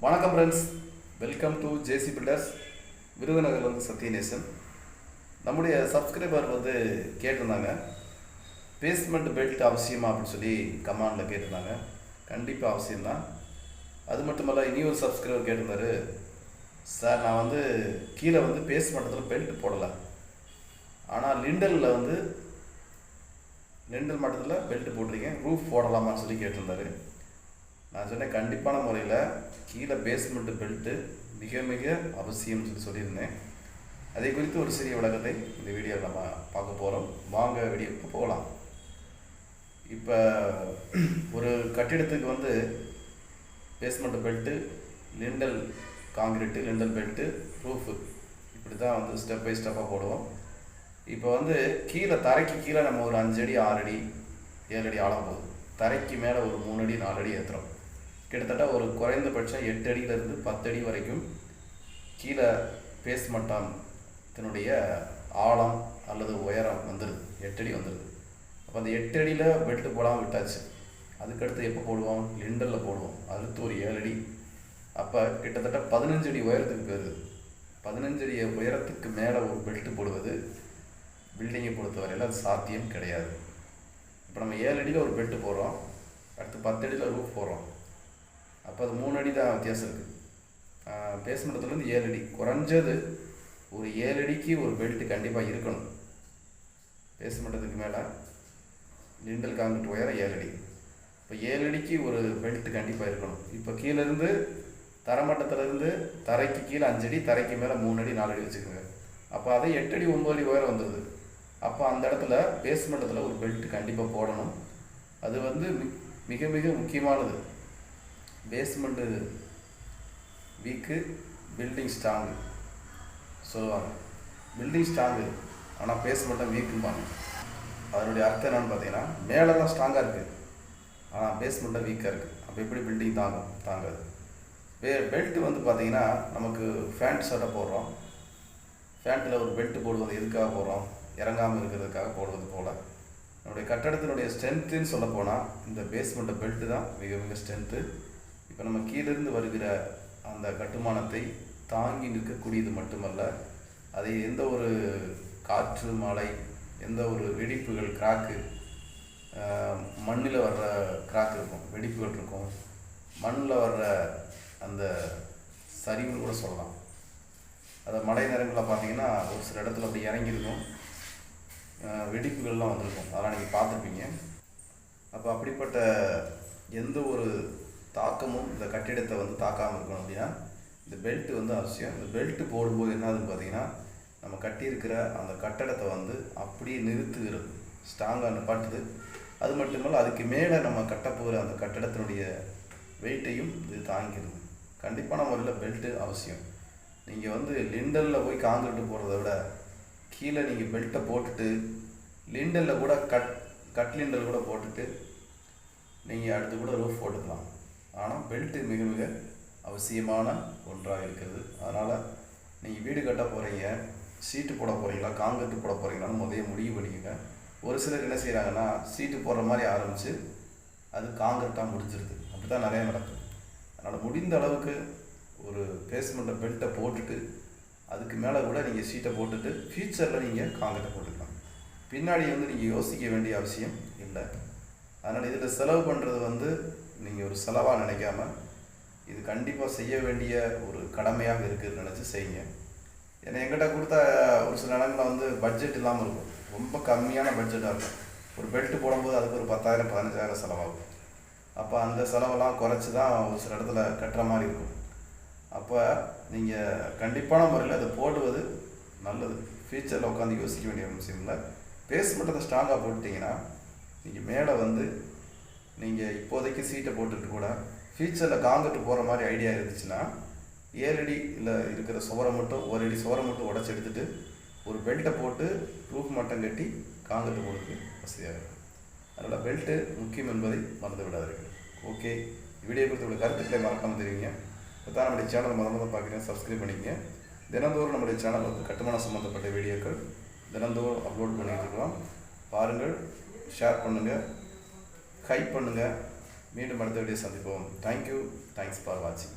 வணக்கம் friends welcome to JC builders விருதுநகர்லேருந்து Sathyanesan. நம்முடைய subscriber வந்து கேட்டிருந்தாங்க. பேஸ்மெண்ட் பெல்ட் அவசியமா அப்படின்னு சொல்லி கமாண்டில் கேட்டிருந்தாங்க. கண்டிப்பாக அவசியம்தான். அது மட்டுமல்ல இனி ஒரு சப்ஸ்கிரைபர் கேட்டிருந்தாரு. சார் நான் வந்து கீழே வந்து பேஸ்மெண்டத்தில் பெல்ட் போடலை. ஆனால் லிண்டலில் வந்து லிண்டல் மட்டத்தில் பெல்ட் போட்டிருக்கேன். ரூஃப் போடலாமான்னு சொல்லி கேட்டிருந்தாரு. நான் சொன்னேன் கண்டிப்பான முறையில் கீழே பேஸ்மெண்ட் பெல்ட்டு மிக மிக அவசியம்னு சொல்லி சொல்லியிருந்தேன். அதை குறித்து ஒரு சிறிய விளக்கத்தை இந்த வீடியோவில் நம்ம பார்க்க போகிறோம் வாங்க வீடியோ போகலாம். இப்போ ஒரு கட்டிடத்துக்கு வந்து basement belt lintel concrete lintel belt roof இப்படி தான் வந்து ஸ்டெப் பை ஸ்டெப்பாக போடுவோம். இப்போ வந்து கீழே தரைக்கு கீழே நம்ம ஒரு அஞ்சடி ஆறடி ஆறு அடி ஏழு அடி ஆழம் போகுது. தரைக்கு மேலே ஒரு மூணு அடி நாலு அடி ஏற்றுறோம் கிட்டத்தட்ட ஒரு குறைந்தபட்சம் எட்டு அடியிலேருந்து பத்து அடி வரைக்கும் கீழே பேஸ் மட்டத்தினுடைய ஆழம் அல்லது உயரம் வந்துடுது எட்டு அடி வந்துடுது அப்போ அந்த எட்டு அடியில் பெல்ட்டு போடாமல் விட்டாச்சு. அதுக்கடுத்து எப்போ போடுவோம்? லிண்டலில் போடுவோம். அடுத்து ஒரு ஏழு அடி அப்போ கிட்டத்தட்ட பதினஞ்சு அடி உயரத்துக்கு போயிருது. பதினஞ்சு அடி உயரத்துக்கு மேலே ஒரு பெல்ட்டு போடுவது பில்டிங்கை பொறுத்தவரையில் அது சாத்தியம் கிடையாது. இப்போ நம்ம ஏழு அடியில் ஒரு பெட்டு போடுறோம் அடுத்து பத்து அடியில் ரூஃப் போகிறோம் அப்போ அது மூணு அடி தான் வித்தியாசம் இருக்குது பேஸ்மெண்ட்லேருந்து ஏழு அடி. குறைஞ்சது ஒரு ஏழு அடிக்கு ஒரு பெல்ட்டு கண்டிப்பாக இருக்கணும். பேஸ்மெண்ட்டத்துக்கு மேலே. லிண்டல் காங்கிரீட் உயரம் ஏழு அடி. இப்போ ஏழு அடிக்கு ஒரு பெல்ட்டு கண்டிப்பாக இருக்கணும். இப்போ கீழேருந்து தரமட்டத்திலேருந்து தரைக்கு கீழே அஞ்சடி தரைக்கு மேலே மூணு அடி நாலு அடி வச்சுக்கோங்க. அப்போ அதே எட்டு அடி ஒம்பது அடி உயரம் வந்துடுது அப்போ அந்த இடத்துல பேஸ்மெண்டத்தில் ஒரு பெல்ட் கண்டிப்பாக போடணும். அது வந்து மிக மிக முக்கியமானது. பேஸ்மெண்ட்டு வீக்கு பில்டிங் ஸ்ட்ராங்கு சொல்லுவாங்க பில்டிங் ஸ்ட்ராங்கு ஆனால் பேஸ்மெண்ட்டை வீக்கும்பாங்க அதனுடைய அர்த்தம் என்னென்னு பார்த்தீங்கன்னா மேலே தான் ஸ்ட்ராங்காக இருக்குது ஆனால் பேஸ்மெண்ட்டை வீக்காக இருக்குது அப்போ எப்படி பில்டிங் தாங்கும்? தாங்காது. பே பெல்ட் வந்து பார்த்தீங்கன்னா நமக்கு ஃபேண்ட் சட்டை போடுறோம். ஃபேண்ட்டில் ஒரு பெல்ட் போடுவது எதுக்காக போடுறோம்? இறங்காமல் இருக்கிறதுக்காக போடுவது போல். நம்முடைய கட்டடத்தினுடைய ஸ்ட்ரென்த்துன்னு சொல்லப்போனால் இந்த பேஸ்மெண்ட்டை பெல்ட்டு தான் மிக மிக ஸ்ட்ரென்த்து இப்போ நம்ம கீழிருந்து வருகிற அந்த கட்டுமானத்தை தாங்கி நிற்கக்கூடியது மட்டுமல்ல அதை எந்த ஒரு காற்று மழை எந்த ஒரு வெடிப்புகள் கிராக்கு மண்ணில் வர்ற கிராக் இருக்கும் வெடிப்புகள் இருக்கும். மண்ணில் வர்ற அந்த சரிவுன்னு கூட சொல்லலாம். அதை மழை நேரங்களில் பார்த்தீங்கன்னா ஒரு சில இடத்துல அப்படி இறங்கியிருக்கும். வெடிப்புகள்லாம் வந்திருக்கும். அதெல்லாம் நீங்கள் பார்த்துருப்பீங்க. அப்போ அப்படிப்பட்ட எந்த ஒரு தாக்கமும் இந்த கட்டிடத்தை வந்து தாக்காமல் இருக்கணும் அப்படின்னா இந்த பெல்ட் வந்து அவசியம். இந்த பெல்ட் போடும்போது என்னதுன்னு பார்த்தீங்கன்னா நம்ம கட்டியிருக்கிற அந்த கட்டடத்தை வந்து அப்படியே நிறுத்துகிறது. ஸ்ட்ராங்காக நிப்பாட்டுது. அது மட்டும் இல்லாமல் அதுக்கு மேலே நம்ம கட்டப்போகிற அந்த கட்டடத்தினுடைய வெயிட்டையும் இது தாங்கிடுது கண்டிப்பான முறையில் பெல்ட்டு அவசியம். நீங்கள் வந்து லிண்டலில் போய் காங்கிரட்டு போடுறத விட கீழே நீங்கள் பெல்ட்டை போட்டுட்டு லிண்டலில் கூட கட் கட் லிண்டல் கூட போட்டுட்டு நீங்கள் அடுத்து கூட ரூஃப் போட்டுக்கலாம். ஆனால் பெல்ட்டு மிக மிக அவசியமான ஒன்றாக இருக்கிறது. அதனால் நீங்கள் வீடு கட்ட போகிறீங்க சீட்டு போட போகிறீங்களா காங்கிரீட் போட போகிறீங்களான்னு முதல்ல முடிவு பண்ணிக்கோங்க. ஒரு சிலர் என்ன செய்கிறாங்கன்னா சீட்டு போடுற மாதிரி ஆரம்பித்து அது காங்கிரட்டாக முடிஞ்சிருது. அப்படி தான் நிறையா நடக்கும். அதனால் முடிந்த அளவுக்கு ஒரு பேஸ்மெண்ட்டை பெல்ட்டை போட்டுட்டு அதுக்கு மேலே கூட நீங்கள் சீட்டை போட்டுட்டு ஃபியூச்சரில் நீங்கள் காங்கிரட்டை போட்டுக்கலாம். பின்னாடி வந்து நீங்கள் யோசிக்க வேண்டிய அவசியம் இல்லை. அதனால் இதில் செலவு பண்ணுறது வந்து நீங்கள் ஒரு செலவாக நினைக்காம இது கண்டிப்பாக செய்ய வேண்டிய ஒரு கடமையாக இருக்குதுன்னு நினச்சி செய்யுங்க. ஏன்னா எங்கிட்ட கொடுத்த ஒரு சில இடங்களில் வந்து பட்ஜெட் இல்லாமல் இருக்கும். ரொம்ப கம்மியான பட்ஜெட்டாக இருக்கும். ஒரு பெல்ட் போடும்போது அதுக்கு ஒரு பத்தாயிரம் பதினஞ்சாயிரம் செலவாகும். அப்போ அந்த செலவெல்லாம் குறைச்சி தான் ஒரு சில இடத்துல கட்டுற மாதிரி இருக்கும். அப்போ நீங்கள் கண்டிப்பான முறையில் அதை போடுவது நல்லது. ஃபியூச்சரில் உட்காந்து யோசிக்க வேண்டிய விஷயம் இல்லை. பேஸ்மெண்ட்டை ஸ்ட்ராங்காக போட்டிங்கன்னா நீங்கள் மேலே வந்து நீங்கள் இப்போதைக்கு சீட்டை போட்டுட்டு கூட ஃபியூச்சரில் காங்கிரீட் போகிற மாதிரி ஐடியா இருந்துச்சுன்னா ஏழு அடி இல்லை இருக்கிற சுவரை மட்டும் ஒரு அடி சுவரை மட்டும் உடச்சி எடுத்துட்டு ஒரு பெல்ட்டை போட்டு ரூஃப் மட்டம் கட்டி காங்கிரீட் போடுறதுக்கு வசதியாக இருக்கும். அதனால் பெல்ட்டு முக்கியம் என்பதை மறந்து விடாதீர்கள் ஓகே வீடியோ குறித்து உள்ள கருத்துக்களை மறக்காமல் தெரிவிங்க. தான் நம்முடைய சேனல் முத முதல்ல பார்க்குறேன் சப்ஸ்கிரைப் பண்ணிக்கங்க. தினந்தோறும் நம்முடைய சேனல் வந்து கட்டுமான சம்மந்தப்பட்ட வீடியோக்கள் தினந்தோறும் அப்லோட் பண்ணிட்டு பாருங்கள் ஷேர் பண்ணுங்கள் ஹைப் பண்ணுங்கள் மீண்டும் அடுத்த வீடியோ சந்திப்போம். தேங்க்யூ தேங்க்ஸ் ஃபார் வாட்சிங்